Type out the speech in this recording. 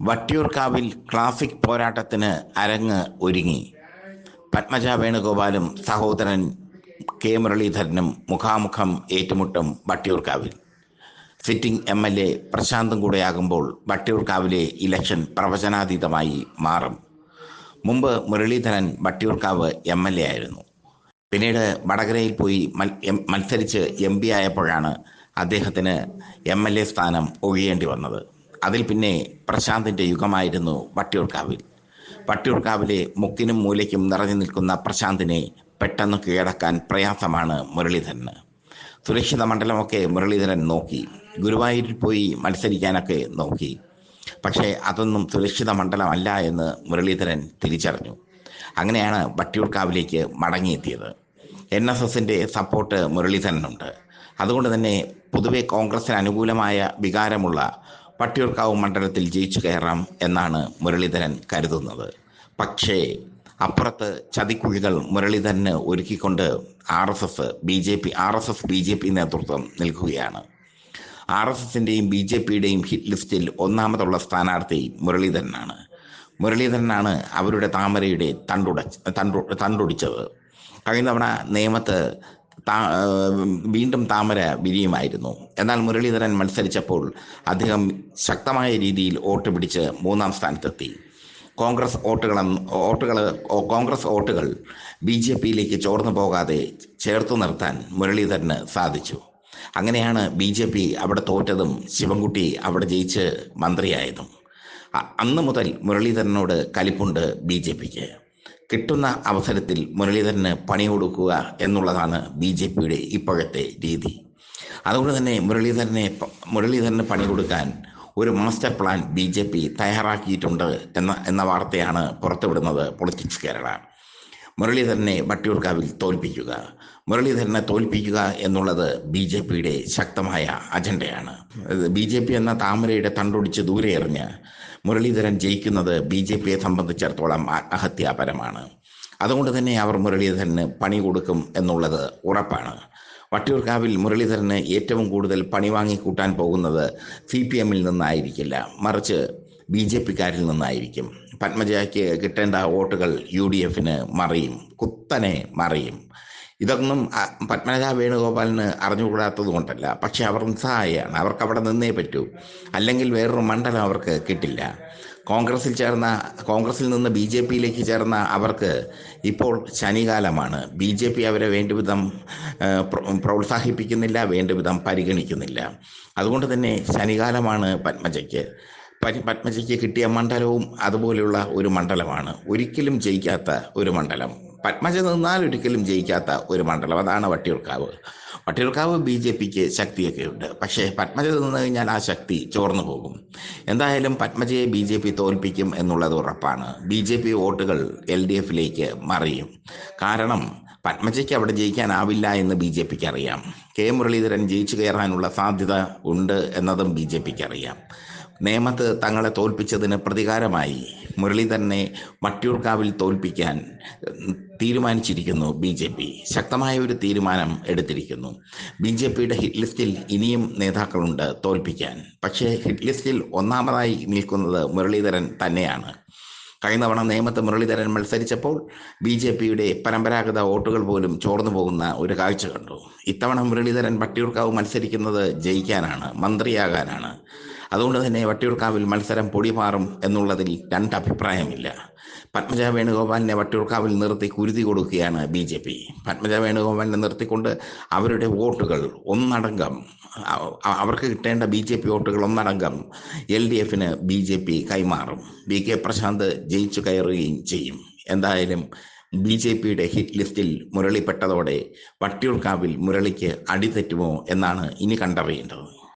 വട്ടിയൂർക്കാവിൽ ക്ലാസിക് പോരാട്ടത്തിന് അരങ്ങ് ഒരുങ്ങി. പത്മജ വേണുഗോപാലും സഹോദരൻ കെ മുരളീധരനും മുഖാമുഖം ഏറ്റുമുട്ടും വട്ടിയൂർക്കാവിൽ. സിറ്റിംഗ് എം എൽ എ പ്രശാന്തും കൂടെയാകുമ്പോൾ വട്ടിയൂർക്കാവിലെ ഇലക്ഷൻ പ്രവചനാതീതമായി മാറും. മുമ്പ് Muraleedharan Vattiyoorkavu M L A ആയിരുന്നു. പിന്നീട് വടകരയിൽ പോയി മത്സരിച്ച് എം പി ആയപ്പോഴാണ് അദ്ദേഹത്തിന് എം എൽ എ സ്ഥാനം ഒഴിയേണ്ടി വന്നത്. അതിൽ പിന്നെ പ്രശാന്തിന്റെ യുഗമായിരുന്നു വട്ടിയൂർക്കാവിൽ. വട്ടിയൂർക്കാവിലെ മുക്കിനും മൂലയ്ക്കും നിറഞ്ഞു നിൽക്കുന്ന പ്രശാന്തിനെ പെട്ടെന്ന് കീഴടക്കാൻ പ്രയാസമാണ് മുരളീധരന്. സുരക്ഷിത മണ്ഡലമൊക്കെ മുരളീധരൻ നോക്കി. ഗുരുവായൂരിൽ പോയി മത്സരിക്കാനൊക്കെ നോക്കി. പക്ഷേ അതൊന്നും സുരക്ഷിത മണ്ഡലമല്ല എന്ന് മുരളീധരൻ തിരിച്ചറിഞ്ഞു. അങ്ങനെയാണ് വട്ടിയൂർക്കാവിലേക്ക് മടങ്ങിയെത്തിയത്. എൻ എസ് എസിന്റെ സപ്പോർട്ട് മുരളീധരനുണ്ട്. അതുകൊണ്ട് തന്നെ പൊതുവെ കോൺഗ്രസിന് അനുകൂലമായ വികാരമുള്ള വട്ടിയൂർക്കാവ് മണ്ഡലത്തിൽ ജയിച്ചു കയറാം എന്നാണ് മുരളീധരൻ കരുതുന്നത്. പക്ഷേ അപ്പുറത്ത് ചതിക്കുഴികൾ മുരളീധരന് ഒരുക്കിക്കൊണ്ട് R S S B J P R S S B J P നേതൃത്വം നിൽക്കുകയാണ്. ആർ എസ് എസിന്റെയും ബി ജെ പിയുടെയും ഹിറ്റ് ലിസ്റ്റിൽ ഒന്നാമതുള്ള സ്ഥാനാർത്ഥി മുരളീധരനാണ്. മുരളീധരനാണ് അവരുടെ താമരയുടെ തണ്ടുട തണ്ടു തണ്ടൊടിച്ചത്. കഴിഞ്ഞ തവണ നേമത്ത് താ ഏഹ് വീണ്ടും താമര വിരിയുമായിരുന്നു. എന്നാൽ മുരളീധരൻ മത്സരിച്ചപ്പോൾ അദ്ദേഹം ശക്തമായ രീതിയിൽ വോട്ട് പിടിച്ച് മൂന്നാം സ്ഥാനത്തെത്തി. കോൺഗ്രസ് വോട്ടുകൾ വോട്ടുകൾ കോൺഗ്രസ് വോട്ടുകൾ ബി ജെ പിയിലേക്ക് ചോർന്നു പോകാതെ ചേർത്തു നിർത്താൻ മുരളീധരന് സാധിച്ചു. അങ്ങനെയാണ് ബി ജെ പി അവിടെ തോറ്റതും ശിവൻകുട്ടി അവിടെ ജയിച്ച് മന്ത്രിയായതും. അന്ന് മുതൽ മുരളീധരനോട് കലിപ്പുണ്ട് ബി ജെ പിക്ക്. കിട്ടുന്ന അവസരത്തിൽ മുരളീധരന് പണി കൊടുക്കുക എന്നുള്ളതാണ് ബി ജെ പിയുടെ ഇപ്പോഴത്തെ രീതി. അതുകൊണ്ട് തന്നെ മുരളീധരനെ മുരളീധരന് പണി കൊടുക്കാൻ ഒരു master plan B J P തയ്യാറാക്കിയിട്ടുണ്ട് എന്ന എന്ന വാർത്തയാണ് പുറത്തുവിടുന്നത് പൊളിറ്റിക്സ് കേരള. മുരളീധരനെ വട്ടിയൂർക്കാവിൽ തോൽപ്പിക്കുക. മുരളീധരനെ തോൽപ്പിക്കുക എന്നുള്ളത് ബി ജെ പിയുടെ ശക്തമായ അജണ്ടയാണ്. ബി ജെ പി എന്ന താമരയുടെ തണ്ടൊടിച്ച് ദൂരെ എറിഞ്ഞ് മുരളീധരൻ ജയിക്കുന്നത് ബി ജെ പിയെ സംബന്ധിച്ചിടത്തോളം ആത്മഹത്യാപരമാണ്. അതുകൊണ്ട് തന്നെ അവർ മുരളീധരന് പണി കൊടുക്കും എന്നുള്ളത് ഉറപ്പാണ്. വട്ടിയൂർക്കാവിൽ മുരളീധരന് ഏറ്റവും കൂടുതൽ പണി വാങ്ങിക്കൂട്ടാൻ പോകുന്നത് സി പി എമ്മിൽ നിന്നായിരിക്കില്ല. മറിച്ച് ബി ജെ പിക്കാരിൽ നിന്നായിരിക്കും. പത്മജയ്ക്ക് കിട്ടേണ്ട വോട്ടുകൾ യു ഡി എഫിന് മറിയും കുത്തനെ മറിയും. ഇതൊന്നും പത്മനാഭ വേണുഗോപാലിന് അറിഞ്ഞുകൂടാത്തത് കൊണ്ടല്ല. പക്ഷെ അവർ നിസ്സഹായാണ് അവർക്ക് അവിടെ നിന്നേ പറ്റൂ. അല്ലെങ്കിൽ വേറൊരു മണ്ഡലം അവർക്ക് കിട്ടില്ല. കോൺഗ്രസിൽ ചേർന്ന കോൺഗ്രസിൽ നിന്ന് ബി ജെ പിയിലേക്ക് ചേർന്ന അവർക്ക് ഇപ്പോൾ ശനികാലമാണ്. ബി ജെ പി അവരെ വേണ്ടവിധം പ്രോത്സാഹിപ്പിക്കുന്നില്ല വേണ്ടവിധം പരിഗണിക്കുന്നില്ല. അതുകൊണ്ട് തന്നെ ശനികാലമാണ് പത്മജയ്ക്ക്. പത്മജയ്ക്ക് കിട്ടിയ മണ്ഡലവും അതുപോലെയുള്ള ഒരു മണ്ഡലമാണ്. ഒരിക്കലും ജയിക്കാത്ത ഒരു മണ്ഡലം. പത്മജ നിന്നാൽ ഒരിക്കലും ജയിക്കാത്ത ഒരു മണ്ഡലം. അതാണ് വട്ടിയൂർക്കാവ്. വട്ടിയൂർക്കാവ് ബി ജെ പിക്ക് ശക്തിയൊക്കെ ഉണ്ട് പക്ഷേ പത്മജ നിന്ന് കഴിഞ്ഞാൽ ആ ശക്തി ചോർന്നു പോകും. എന്തായാലും പത്മജയെ ബി ജെ പി തോൽപ്പിക്കും എന്നുള്ളത് ഉറപ്പാണ്. ബി ജെ പി വോട്ടുകൾ എൽ ഡി എഫിലേക്ക് മറിയും. കാരണം പത്മജയ്ക്ക് അവിടെ ജയിക്കാനാവില്ല എന്ന് ബി ജെ പിക്ക് അറിയാം കെ മുരളീധരൻ ജയിച്ചു കയറാനുള്ള സാധ്യത ഉണ്ട് എന്നതും ബി ജെ പിക്ക് അറിയാം നേമത്ത് തങ്ങളെ തോൽപ്പിച്ചതിന് പ്രതികാരമായി മുരളി തന്നെ വട്ടിയൂർക്കാവിൽ തോൽപ്പിക്കാൻ തീരുമാനിച്ചിരിക്കുന്നു ബി ജെ പി. ശക്തമായ ഒരു തീരുമാനം എടുത്തിരിക്കുന്നു. ബി ജെ പിയുടെ ഹിറ്റ് ലിസ്റ്റിൽ ഇനിയും നേതാക്കളുണ്ട് തോൽപ്പിക്കാൻ. പക്ഷേ ഹിറ്റ് ലിസ്റ്റിൽ ഒന്നാമതായി നിൽക്കുന്നത് മുരളീധരൻ തന്നെയാണ്. കഴിഞ്ഞ തവണ നേമത്ത് മുരളീധരൻ മത്സരിച്ചപ്പോൾ ബി ജെ പിയുടെ പരമ്പരാഗത വോട്ടുകൾ പോലും ചോർന്നു പോകുന്ന ഒരു കാഴ്ച കണ്ടു. ഇത്തവണ മുരളീധരൻ പട്ടിയൂർക്കാവ് മത്സരിക്കുന്നത് ജയിക്കാനാണ് മന്ത്രിയാകാനാണ്. അതുകൊണ്ട് തന്നെ വട്ടിയൂർക്കാവിൽ മത്സരം പൊടിമാറും എന്നുള്ളതിൽ രണ്ട് അഭിപ്രായമില്ല. പത്മജ വേണുഗോപാലിനെ വട്ടിയൂർക്കാവിൽ നിർത്തി കുരുതി കൊടുക്കുകയാണ് ബി ജെ പി. പത്മജ വേണുഗോപാലിനെ നിർത്തിക്കൊണ്ട് അവരുടെ വോട്ടുകൾ ഒന്നടങ്കം അവർക്ക് കിട്ടേണ്ട ബി ജെ പി വോട്ടുകൾ ഒന്നടങ്കം എൽ ഡി എഫിന് ബി ജെ പി കൈമാറും. ബി കെ പ്രശാന്ത് ജയിച്ചു കയറുകയും ചെയ്യും. എന്തായാലും ബി ജെ പിയുടെ ഹിറ്റ് ലിസ്റ്റിൽ മുരളിപ്പെട്ടതോടെ വട്ടിയൂർക്കാവിൽ മുരളിക്ക് അടിതെറ്റുമോ എന്നാണ് ഇനി കണ്ടറിയേണ്ടത്.